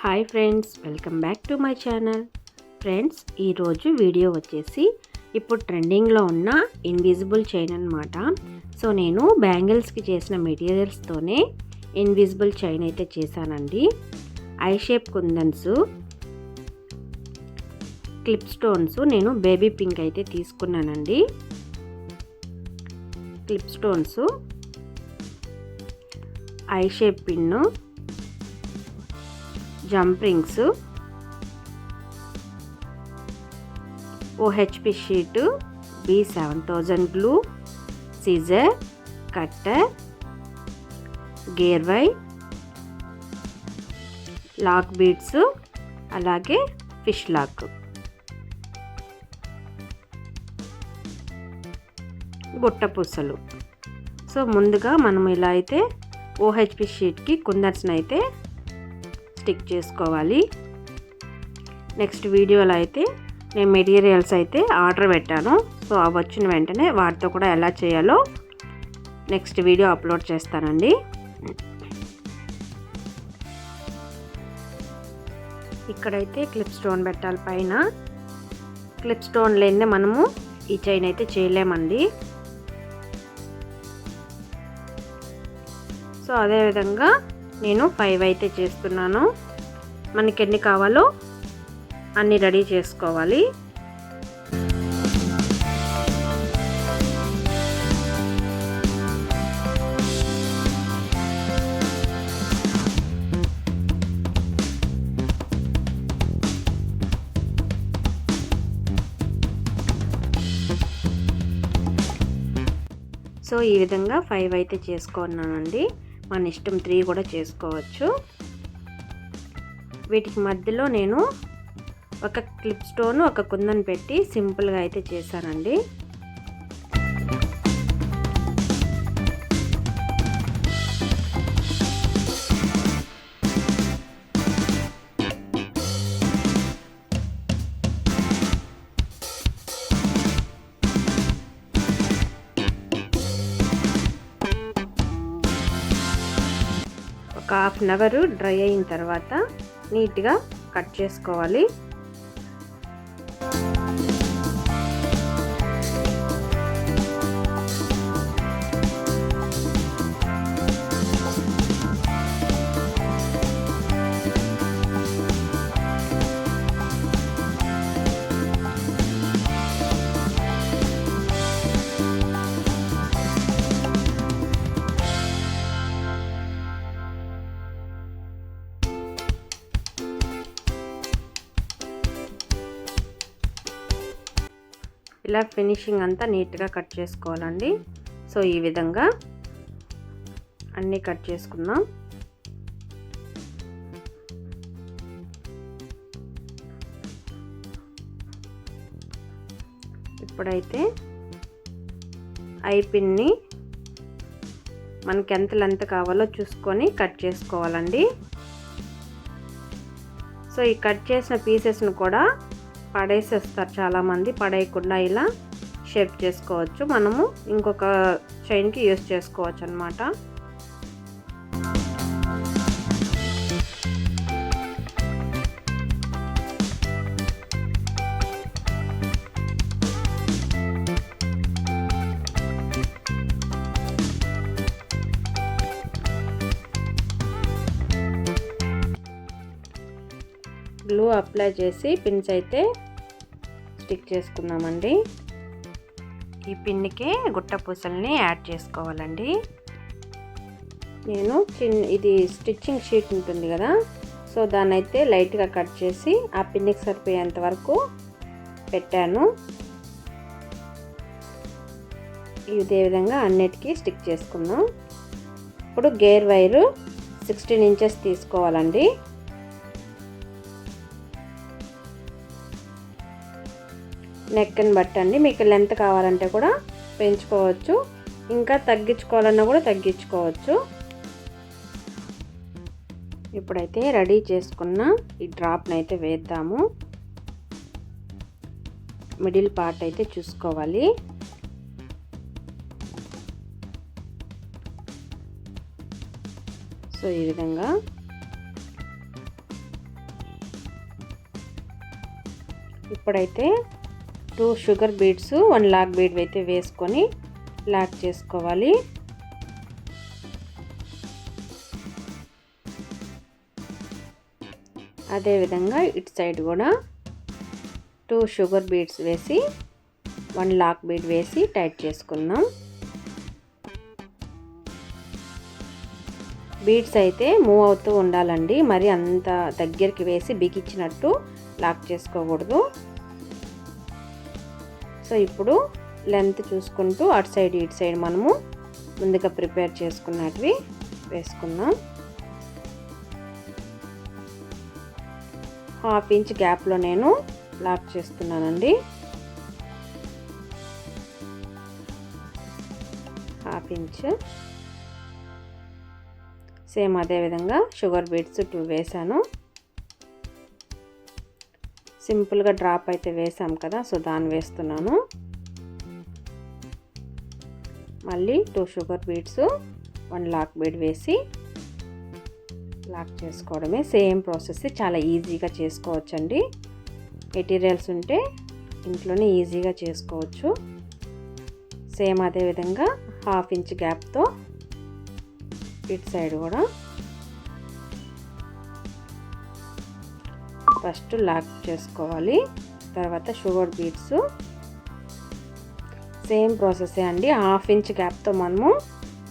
Hi friends welcome back to my channel. Friends ఈరోజు video వచ్చేసి ఇప్పుడు ట్రెండింగ్లో ఉన్న ఇన్విజిబుల్ చైన్ అనమాట సో నేను బ్యాంగిల్స్కి చేసిన మెటీరియల్స్తోనే ఇన్విజిబుల్ చైన్ అయితే చేశానండి. I shape kundans clip stones నేను బేబీ పింక్ అయితే తీసుకున్నానండి. Clip stones I shape pin jump rings. OHP sheet B seven thousand glue scissor cutter gear Y lock beads అలాగే fish lock. గుట్టపూసలు so ముందుగా మనం ఇలా అయితే ఓహెచ్పి షీట్కి కుందర్స్ని అయితే స్టిక్ చేసుకోవాలి. నెక్స్ట్ వీడియోలో అయితే నేను మెటీరియల్స్ అయితే ఆర్డర్ పెట్టాను. సో అవి వచ్చిన వెంటనే వాటితో కూడా ఎలా చేయాలో నెక్స్ట్ వీడియో అప్లోడ్ చేస్తానండి. ఇక్కడైతే క్లిప్ స్టోన్ పెట్టాలి పైన. క్లిప్ స్టోన్ లేనిదే మనము ఈ చైన్ అయితే చేయలేమండి. సో అదేవిధంగా నేను ఫైవ్ అయితే చేస్తున్నాను. మనకి ఎన్ని కావాలో అన్ని రెడీ చేసుకోవాలి. సో ఈ విధంగా ఫైవ్ అయితే చేసుకున్నానండి. మన ఇష్టం త్రీ కూడా చేసుకోవచ్చు. వీటికి మధ్యలో నేను ఒక క్లిప్ స్టోన్ ఒక కుందన్ పెట్టి సింపుల్గా అయితే చేశానండి. ఒక హాఫ్ అన్ అవర్ డ్రై అయిన తర్వాత నీట్గా కట్ చేసుకోవాలి. ఇలా ఫినిషింగ్ అంతా నీట్గా కట్ చేసుకోవాలండి. సో ఈ విధంగా అన్నీ కట్ చేసుకుందాం. ఇప్పుడైతే ఐ పిన్ని మనకి ఎంత లెంత్ కావాలో చూసుకొని కట్ చేసుకోవాలండి. సో ఈ కట్ చేసిన పీసెస్ను కూడా పడేసేస్తారు చాలామంది. పడేయకుండా ఇలా షేప్ చేసుకోవచ్చు. మనము ఇంకొక చైన్కి యూస్ చేసుకోవచ్చు అనమాట గ్లూ అప్లై చేసి పిన్స్ అయితే స్టిక్ చేసుకుందామండి. ఈ పిన్నికి గుట్ట పూసల్ని యాడ్ చేసుకోవాలండి. నేను చిన్న ఇది స్టిచ్చింగ్ షీట్ ఉంటుంది కదా సో దాన్ని అయితే లైట్గా కట్ చేసి ఆ పిన్నికి సరిపోయేంత వరకు పెట్టాను. ఇదే విధంగా అన్నిటికీ స్టిక్ చేసుకుందాం. ఇప్పుడు గేర్ వైరు సిక్స్టీన్ ఇంచెస్ తీసుకోవాలండి. నెక్ని బట్టండి మీకు లెంత్ కావాలంటే కూడా పెంచుకోవచ్చు. ఇంకా తగ్గించుకోవాలన్నా కూడా తగ్గించుకోవచ్చు. ఇప్పుడైతే రెడీ చేసుకున్న ఈ డ్రాప్ని అయితే వేద్దాము. మిడిల్ పార్ట్ అయితే చూసుకోవాలి. సో ఈ విధంగా ఇప్పుడైతే two sugar beads one lock bead అయితే వేసుకొని లాక్ చేసుకోవాలి. అదేవిధంగా ఇటు సైడ్ కూడా టూ షుగర్ బీడ్స్ వేసి వన్ లాక్ బీడ్ వేసి టైట్ చేసుకుందాం. బీడ్స్ అయితే మూవ్ అవుతూ ఉండాలండి. మరి అంత దగ్గరికి వేసి బిగించినట్టు లాక్ చేసుకోకూడదు. సో ఇప్పుడు లెంత్ చూసుకుంటూ అటు సైడ్ ఇటు సైడ్ మనము ముందుగా ప్రిపేర్ చేసుకున్నటివి వేసుకుందాం. హాఫ్ ఇంచ్ గ్యాప్లో నేను లాక్ చేస్తున్నానండి. Half inch. సేమ్ అదేవిధంగా షుగర్ బీట్స్ టూ వేసాను. సింపుల్గా డ్రాప్ అయితే వేసాం కదా సో దాన్ని వేస్తున్నాను. మళ్ళీ two sugar beads one lock bead వేసి లాక్ చేసుకోవడమే. సేమ్ ప్రాసెస్ చాలా ఈజీగా చేసుకోవచ్చండి. మెటీరియల్స్ ఉంటే ఇంట్లోనే ఈజీగా చేసుకోవచ్చు. సేమ్ అదే విధంగా హాఫ్ ఇంచ్ గ్యాప్తో ఇటు సైడ్ కూడా ఫస్ట్ లాక్ చేసుకోవాలి. తర్వాత షుగర్ బీట్స్. సేమ్ ప్రాసెసే అండి. హాఫ్ ఇంచ్ గ్యాప్తో మనము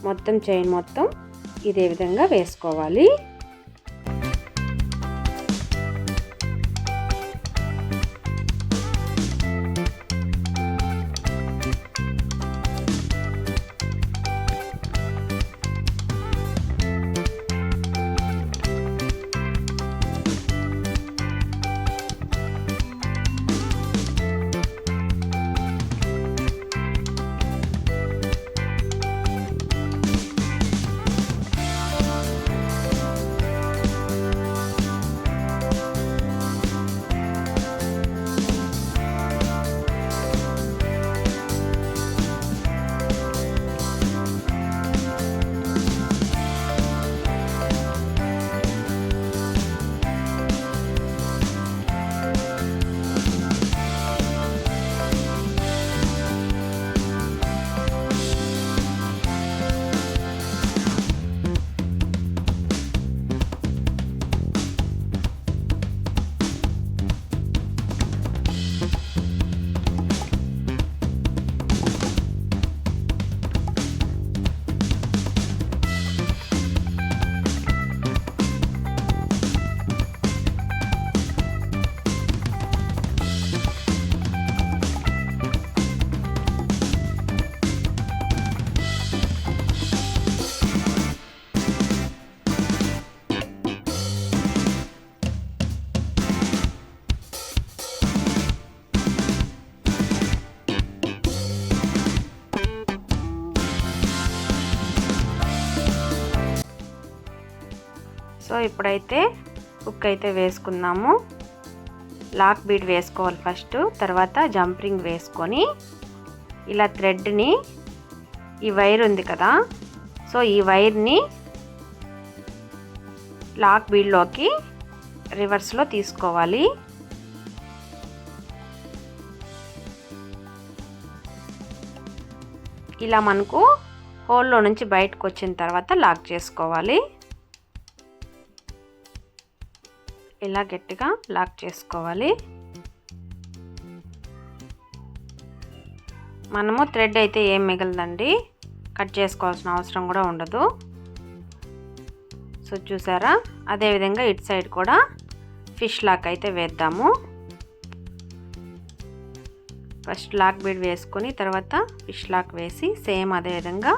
మొత్తం చైన్ మొత్తం ఇదే విధంగా వేసుకోవాలి. సో ఇప్పుడైతే హుక్ అయితే వేసుకుందాము లాక్ బీడ్ వేసుకోవాలి ఫస్ట్ తర్వాత జంపింగ్ వేసుకొని ఇలా థ్రెడ్ని ఈ వైర్ ఉంది కదా సో ఈ వైర్ని లాక్ బీడ్లోకి రివర్స్లో తీసుకోవాలి. ఇలా మనకు హోల్లో నుంచి బయటకు వచ్చిన తర్వాత లాక్ చేసుకోవాలి. ఇలా గట్టిగా లాక్ చేసుకోవాలి. మనము థ్రెడ్ అయితే ఏం మిగలదండి. కట్ చేసుకోవాల్సిన అవసరం కూడా ఉండదు. సో చూసారా? అదేవిధంగా ఇటు సైడ్ కూడా ఫిష్ లాక్ అయితే వేద్దాము. ఫస్ట్ లాక్ బీడ్ వేసుకొని తర్వాత ఫిష్ లాక్ వేసి సేమ్ అదేవిధంగా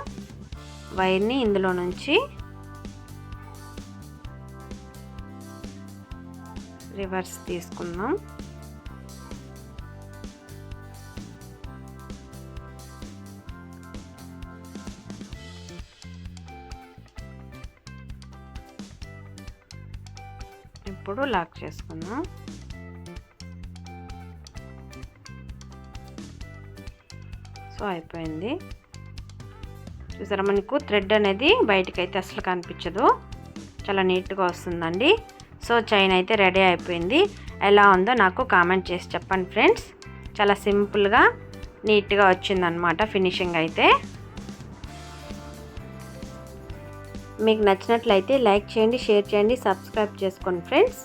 వైర్ని ఇందులో నుంచి రివర్స్ తీసుకుందాం. ఇప్పుడు లాక్ చేసుకుందాం. సో అయిపోయింది. చూసారా మనకు థ్రెడ్ అనేది బయటకు అయితే అసలు కనిపించదు. చాలా నీట్గా వస్తుందండి. సో చైన్ అయితే రెడీ అయిపోయింది. ఎలా ఉందో నాకు కామెంట్ చేసి చెప్పండి ఫ్రెండ్స్. చాలా సింపుల్గా నీట్గా వచ్చిందనమాట ఫినిషింగ్ అయితే. మీకు నచ్చినట్లయితే లైక్ చేయండి షేర్ చేయండి సబ్స్క్రైబ్ చేసుకోండి ఫ్రెండ్స్.